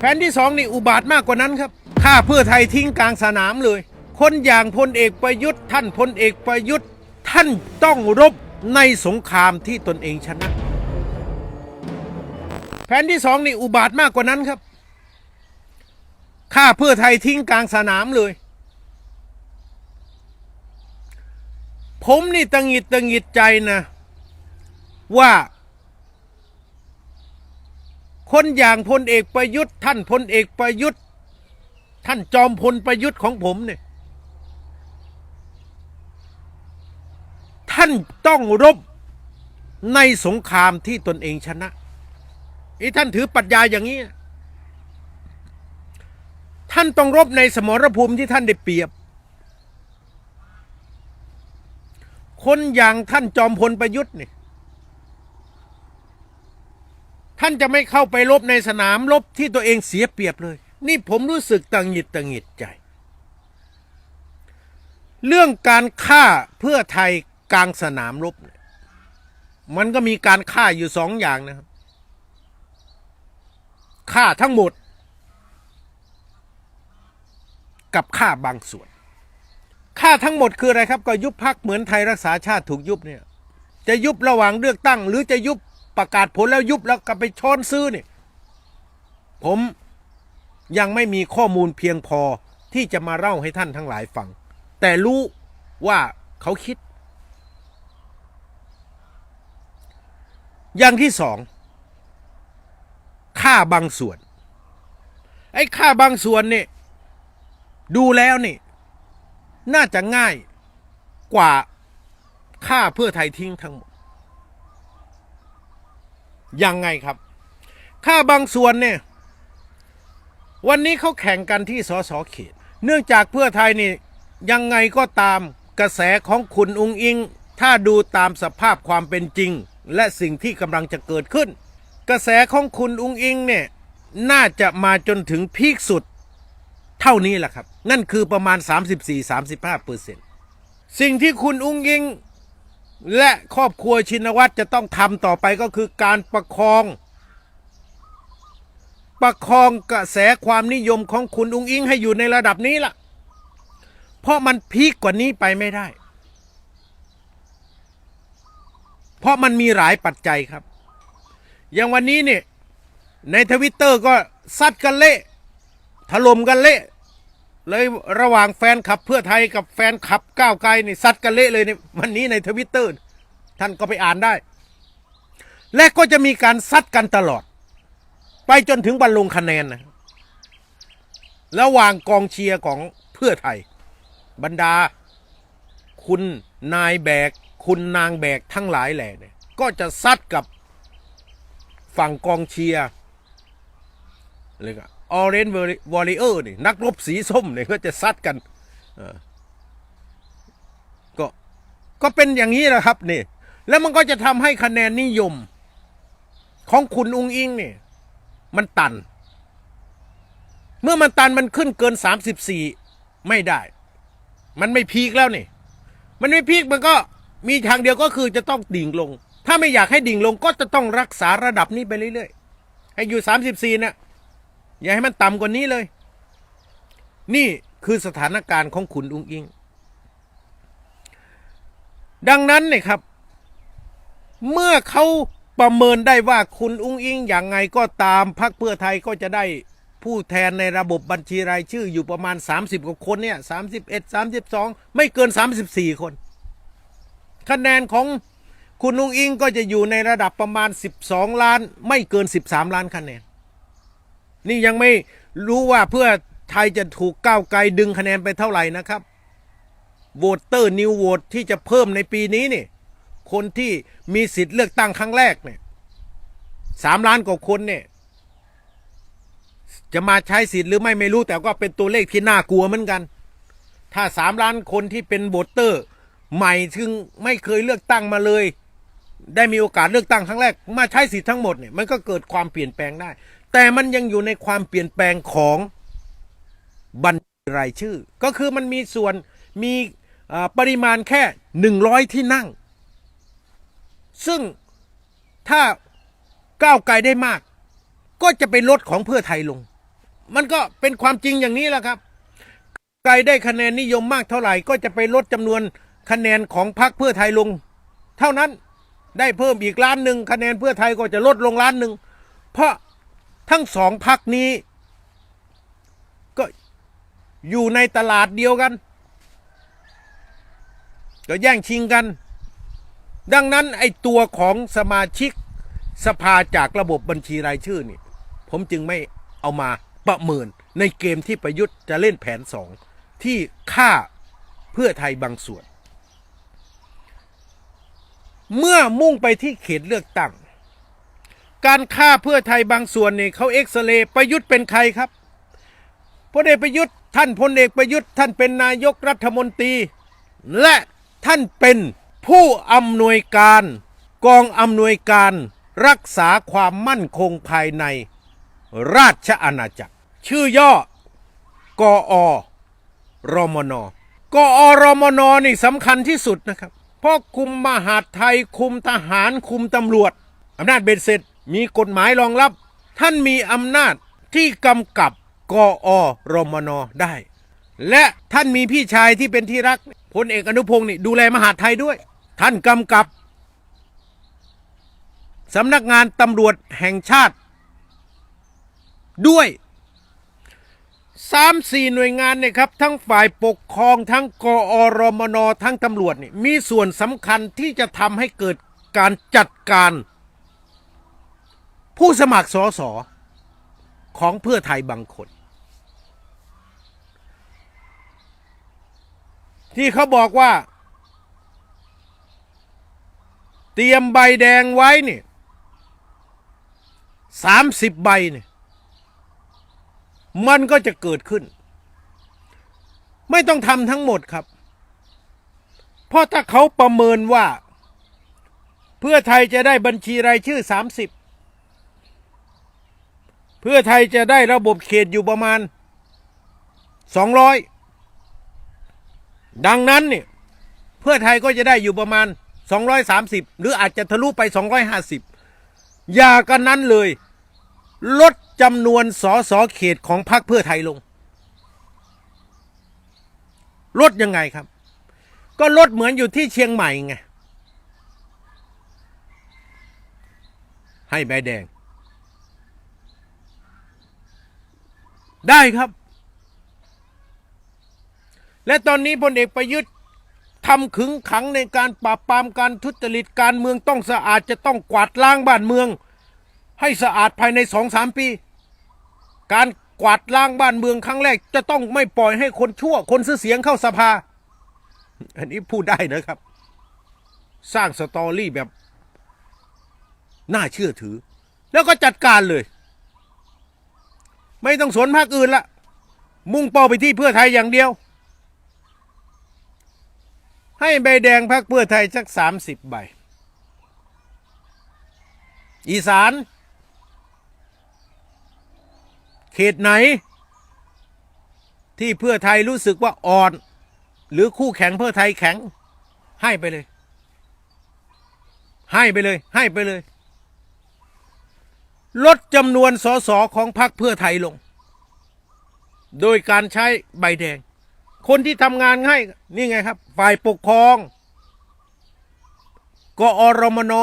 แผนที่สองนี่อุบาทมากกว่านั้นครับฆ่าเพื่อไทยทิ้งกลางสนามเลย คนอย่างพลเอกประยุทธ์ ท่านพลเอกประยุทธ์ ท่านต้องรบในสงครามที่ตนเองชนะ แผนที่สองนี่อุบาทมากกว่านั้นครับฆ่าเพื่อไทยทิ้งกลางสนามเลย ผมนี่ตังหิดตังหิดใจนะ ว่า คนอย่างพลเอกประยุทธ์ ท่านพลเอกประยุทธ์ ท่านจอมพลประยุทธ์ของผมเนี่ยท่านต้องรบในสงครามที่ตนเองชนะไอ้ท่านถือปรัชญาอย่างนี้ ท่านต้องรบในสมรภูมิที่ท่านได้เปรียบ คนอย่างท่านจอมพลประยุทธ์เนี่ย ท่านจะไม่เข้าไปรบในสนามรบที่ตัวเองเสียเปรียบเลย นี่ผมรู้สึกตังหงิดตังหงิดใจ เรื่องการฆ่าเพื่อไทยกลางสนามรบเนี่ยมันก็มีการฆ่าอยู่สองอย่างนะครับฆ่าทั้งหมด กับฆ่าบางส่วนฆ่าทั้งหมดคืออะไรครับ ก็ยุบพักเหมือนไทยรักษาชาติถูกยุบเนี่ย จะยุบระหว่างเลือกตั้ง หรือจะยุบ ประกาศผลแล้วยุบแล้วก็ไปช้อนซื้อเนี่ยผมยังไม่มีข้อมูลเพียงพอที่จะมาเล่าให้ท่านทั้งหลายฟัง แต่รู้ว่าเขาคิด อย่างที่สอง ค่าบางส่วน ไอ้ค่าบางส่วนเนี่ยดูแล้วนี่ น่าจะง่ายกว่าค่าเพื่อไทยทิ้งทั้งหมด ยังไงครับค่าบางส่วนเนี่ย วันนี้เขาแข่งกันที่สสเขต เนื่องจากเพื่อไทยนี่ยังไงก็ตามกระแสของคุณอุงอิง ถ้าดูตามสภาพความเป็นจริง และสิ่งที่กำลังจะเกิดขึ้น กระแสของคุณอุงอิงเนี่ยน่าจะมาจนถึงพีคสุด เท่านี้แหละครับ นั่นคือประมาณ 34-35เปอร์เซ็นต์สิ่งที่คุณอุงอิง และครอบครัวชินวัตรจะต้องทำต่อไปก็คือการประคอง ประคองกระแสความนิยมของคุณอุงอิงให้อยู่ในระดับนี้ล่ะ เพราะมันพีกกว่านี้ไปไม่ได้ เพราะมันมีหลายปัจจัยครับ อย่างวันนี้เนี่ยในทวิตเตอร์ก็ซัดกันเละถล่มกันเละ เลยระหว่างแฟนขับเพื่อไทยกับแฟนขับก้าวไกลนี่ซัดกันเละเลยเนี่ยวันนี้ในทวิตเตอร์ท่านก็ไปอ่านได้ และก็จะมีการซัดกันตลอด ไปจนถึงบรรลงคะแนนนะระหว่างกองเชียร์ของเพื่อไทย บรรดา คุณนายแบก คุณนางแบกทั้งหลายแหล่เนี่ยก็จะซัดกับฝั่งกองเชียร์เลยก็ ออเรนวอริเออร์นี่นักรบสีส้มเนี่ยก็จะซัดกันก็ก็เป็นอย่างนี้แหละครับนี่แล้วมันก็จะทำให้คะแนนนิยม ของคุณอุงอิงเนี่ยมันตัน เมื่อมันตันมันขึ้นเกิน 34 ไม่ได้ มันไม่พีคแล้วนี่ มันไม่พีคมันก็มีทางเดียวก็คือจะต้องดิ่งลง ถ้าไม่อยากให้ดิ่งลงก็จะต้องรักษาระดับนี้ไปเรื่อยๆ ให้อยู่ 34 เนี่ย อย่าให้มันต่ำกว่านี้เลย นี่คือสถานการณ์ของคุณอุ้งอิง ดังนั้นเนี่ยครับ เมื่อเขาประเมินได้ว่าคุณอุ้งอิงอย่างไงก็ตามพรรคเพื่อไทยก็จะได้ผู้แทนในระบบบัญชีรายชื่ออยู่ประมาณ 30 กว่าคนเนี่ย31 32ไม่เกิน 34 คน คะแนนของคุณอุ้งอิงก็จะอยู่ในระดับประมาณ 12 ล้าน ไม่เกิน 13 ล้านคะแนน นี่ยังไม่รู้ว่าเพื่อไทยจะถูกก้าวไกลดึงคะแนนไปเท่าไหร่นะครับโหวตเตอร์นิวโหวตที่จะเพิ่มในปีนี้นี่ คนที่มีสิทธิ์เลือกตั้งครั้งแรกเนี่ยสามล้านกว่าคนเนี่ย จะมาใช้สิทธิ์หรือไม่ไม่รู้แต่ก็เป็นตัวเลขที่น่ากลัวเหมือนกัน ถ้าสามล้านคนที่เป็นโหวตเตอร์ ใหม่ซึ่งไม่เคยเลือกตั้งมาเลย ได้มีโอกาสเลือกตั้งครั้งแรก มาใช้สิทธิ์ทั้งหมดเนี่ยมันก็เกิดความเปลี่ยนแปลงได้ แต่มันยังอยู่ในความเปลี่ยนแปลงของบัญชีรายชื่อ ก็คือมันมีส่วนมีปริมาณแค่หนึ่งร้อยที่นั่ง ซึ่งถ้าก้าวไกลได้มาก ก็จะไปลดของเพื่อไทยลง มันก็เป็นความจริงอย่างนี้แหละครับใครได้คะแนนนิยมมากเท่าไหร่ ก็จะไปลดจำนวนคะแนนของพรรคเพื่อไทยลง เท่านั้นได้เพิ่มอีกล้านหนึ่งคะแนนเพื่อไทยก็จะลดลงล้านหนึ่งเพราะ ทั้งสองพรรคนี้ ก็อยู่ในตลาดเดียวกัน ก็แย่งชิงกัน ดังนั้นไอตัวของสมาชิกสภาจากระบบบัญชีรายชื่อนี่ ผมจึงไม่เอามาประเมินในเกมที่ประยุทธ์จะเล่นแผนสองที่ฆ่าเพื่อไทยบางส่วน เมื่อมุ่งไปที่เขตเลือกตั้ง การฆ่าเพื่อไทยบางส่วนนี่เขาเอ็กซเรย์ประยุทธ์เป็นใครครับพลเอกประยุทธ์ท่านพลเอกประยุทธ์ท่านเป็นนายกรัฐมนตรี และท่านเป็นผู้อำนวยการ กองอำนวยการรักษาความมั่นคงภายใน ราชอาณาจักร ชื่อย่อกอรมนกอรมนนี่สำคัญที่สุดนะครับ เพราะคุมมหาดไทยคุมทหารคุมตำรวจอำนาจเบ็ดเสร็จ มีกฎหมายรองรับ ท่านมีอำนาจที่กำกับกอรมนได้ และท่านมีพี่ชายที่เป็นที่รักพลเอกอนุพงศ์นี่ดูแลมหาดไทยด้วย ท่านกำกับสำนักงานตำรวจแห่งชาติ ด้วยสามสี่หน่วยงานเนี่ยครับทั้งฝ่ายปกครองทั้งกอรมนทั้งตำรวจนี่มีส่วนสำคัญที่จะทำให้เกิดการจัดการ ผู้สมัครสอสอของเพื่อไทยบางคน ที่เขาบอกว่า เตรียมใบแดงไว้เนี่ยสามสิบใบเนี่ยมันก็จะเกิดขึ้น ไม่ต้องทำทั้งหมดครับ เพราะถ้าเขาประเมินว่า เพื่อไทยจะได้บัญชีรายชื่อ30 เพื่อไทยจะได้ระบบเขตอยู่ประมาณ 200 ดังนั้นเนี่ยเพื่อไทยก็จะได้อยู่ประมาณ 230 หรืออาจจะทะลุไป 250 อย่ากันนั้นเลย ลดจำนวนสอสอเขตของพรรคเพื่อไทยลง ลดยังไงครับ ก็ลดเหมือนอยู่ที่เชียงใหม่ไงให้ใบแดง ได้ครับ และตอนนี้พลเอกประยุทธ์ทำขึงขังในการปราบปรามการทุจริตการเมืองต้องสะอาดจะต้องกวาดล้างบ้านเมือง ให้สะอาดภายในสองสามปี การกวาดล้างบ้านเมืองครั้งแรก จะต้องไม่ปล่อยให้คนชั่ว คนซื้อเสียงเข้าสภา อันนี้พูดได้นะครับ สร้างสตอรี่แบบ น่าเชื่อถือ แล้วก็จัดการเลย ไม่ต้องสนภาคอื่นละมุ่งเป้าไปที่เพื่อไทยอย่างเดียว ให้ใบแดงพรรคเพื่อไทยสักสามสิบใบ อีสาน เขตไหน ที่เพื่อไทยรู้สึกว่าอ่อน หรือคู่แข่งเพื่อไทยแข็ง ให้ไปเลย ให้ไปเลย ให้ไปเลย ลดจำนวนสสของพรรคเพื่อไทยลง โดยการใช้ใบแดง คนที่ทำงานให้นี่ไงครับ ฝ่ายปกครองกอรมน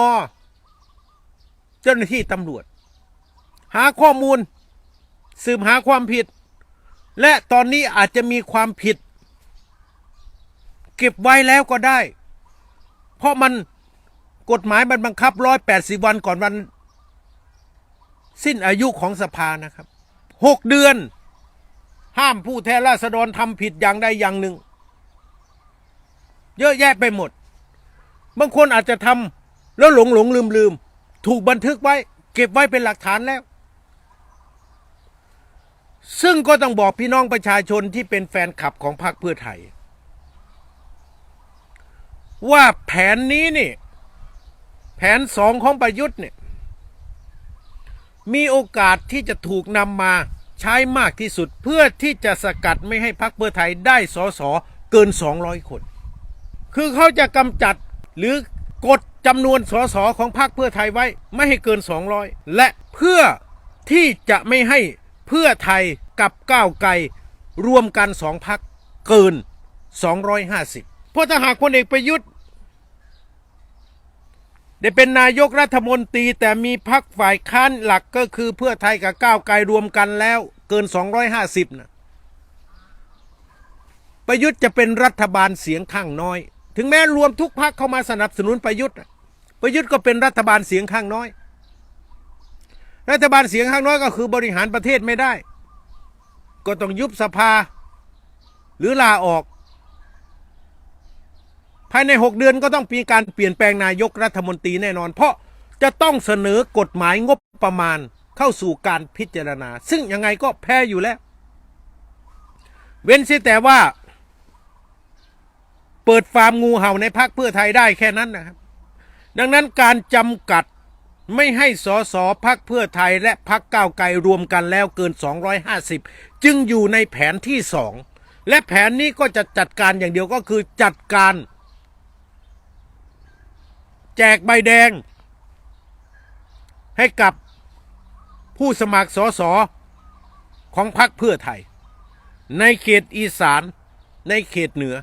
เจ้าหน้าที่ตำรวจ หาข้อมูล สืบหาความผิด และตอนนี้อาจจะมีความผิด เก็บไว้แล้วก็ได้ เพราะมันกฎหมายมันบังคับร้อยแปดสิบวันก่อนวัน สิ้นอายุของสภานะครับหกเดือน ห้ามผู้แทนราษฎรทำผิดอย่างใดอย่างหนึ่ง เยอะแยะไปหมด บางคนอาจจะทำแล้วหลงหลงลืมลืมถูกบันทึกไว้ เก็บไว้เป็นหลักฐานแล้ว ซึ่งก็ต้องบอกพี่น้องประชาชนที่เป็นแฟนคลับของพรรคเพื่อไทย ว่าแผนนี้นี่ แผนสองของประยุทธ์เนี่ย มีโอกาสที่จะถูกนำมาใช้มากที่สุดเพื่อที่จะสกัดไม่ให้พรรคเพื่อไทยได้สสเกิน 200 คน คือเขาจะกำจัดหรือกดจำนวนสสของพรรคเพื่อไทยไว้ไม่ให้เกิน 200 และเพื่อที่จะไม่ให้เพื่อไทยกับก้าวไกลรวมกันสองพักเกิน 250 เพราะถ้าหากพลเอกประยุทธ์ ได้เป็นนายกรัฐมนตรีแต่มีพักฝ่ายค้านหลักก็คือเพื่อไทยกับก้าวไกลรวมกันแล้วเกิน 250นะประยุทธ์จะเป็นรัฐบาลเสียงข้างน้อย ถึงแม้รวมทุกพักเข้ามาสนับสนุนประยุทธ์ประยุทธ์ก็เป็นรัฐบาลเสียงข้างน้อย รัฐบาลเสียงข้างน้อยก็คือบริหารประเทศไม่ได้ ก็ต้องยุบสภา หรือลาออก ภายใน 6 เดือนก็ต้องมีการเปลี่ยนแปลงนายกรัฐมนตรีแน่นอน เพราะจะต้องเสนอกฎหมายงบประมาณเข้าสู่การพิจารณา ซึ่งยังไงก็แพ้อยู่แล้ว เว้นเสียแต่ว่า เปิดฟาร์มงูเห่าในพักเพื่อไทยได้แค่นั้นนะครับ ดังนั้นการจำกัดไม่ให้สสพักเพื่อไทยและพักก้าวไกลรวมกันแล้วเกิน 250 จึงอยู่ในแผนที่สองและแผนนี้ก็จะจัดการอย่างเดียวก็คือจัดการ แจกใบแดง ให้กับผู้สมัครสสของพรรคเพื่อไทย ในเขตอีสาน ในเขตเหนือ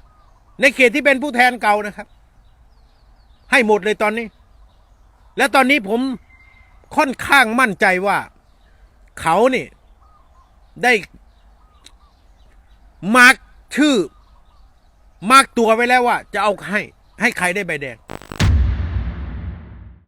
ในเขตที่เป็นผู้แทนเก่านะครับ ให้หมดเลยตอนนี้ และตอนนี้ผมค่อนข้างมั่นใจว่า เขานี่ได้มาร์กชื่อ มาร์กตัวไว้แล้วว่า จะเอาให้ ให้ใครได้ใบแดง